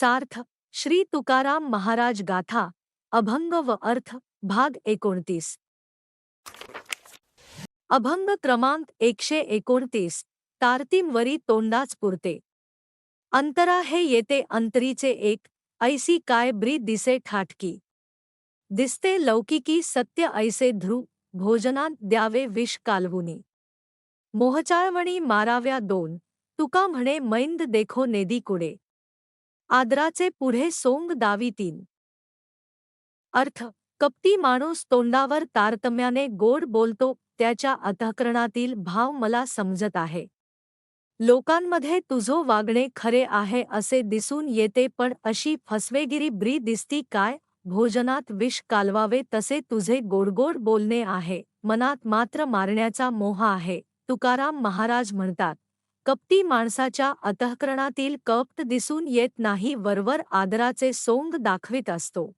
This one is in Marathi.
सार्थ श्री तुकाराम महाराज गाथा अभंग व अर्थ भाग एकोणतीस. अभंग क्रमांक एकशे एकोणतीस तारतीमवरी तोंडाच पुरते. अंतरा हे येते अंतरीचे एक ऐसी काय ब्री दिसे ठाटकी. दिसते लौकिकी सत्य ऐसे ध्रुव भोजनात द्यावे विष कालवुनी. मोहचाळवणी माराव्या दोन तुका म्हणे मैंद देखो नेदी कुडे. आदराचे पुढे सोंग दावी तीन अर्थ कपटी माणूस तोंडावर तारतम्याने गोड बोलतो त्याच्या अंतःकरणातील भाव मला समजत आहे. लोकांमध्ये तुझो वागणे खरे आहे असे दिसून येते पण अशी फसवेगिरी ब्री दिसती काय? भोजनात विष कालवावे तसे तुझे गोडगोड बोलणे आहे. मनात मात्र मारण्याचा मोह आहे. तुकाराम महाराज म्हणतात कपटी माणसाच्या अंतःकरणातील कप्त दिसून येत नाही वरवर आदराचे सोंग दाखवित असतो.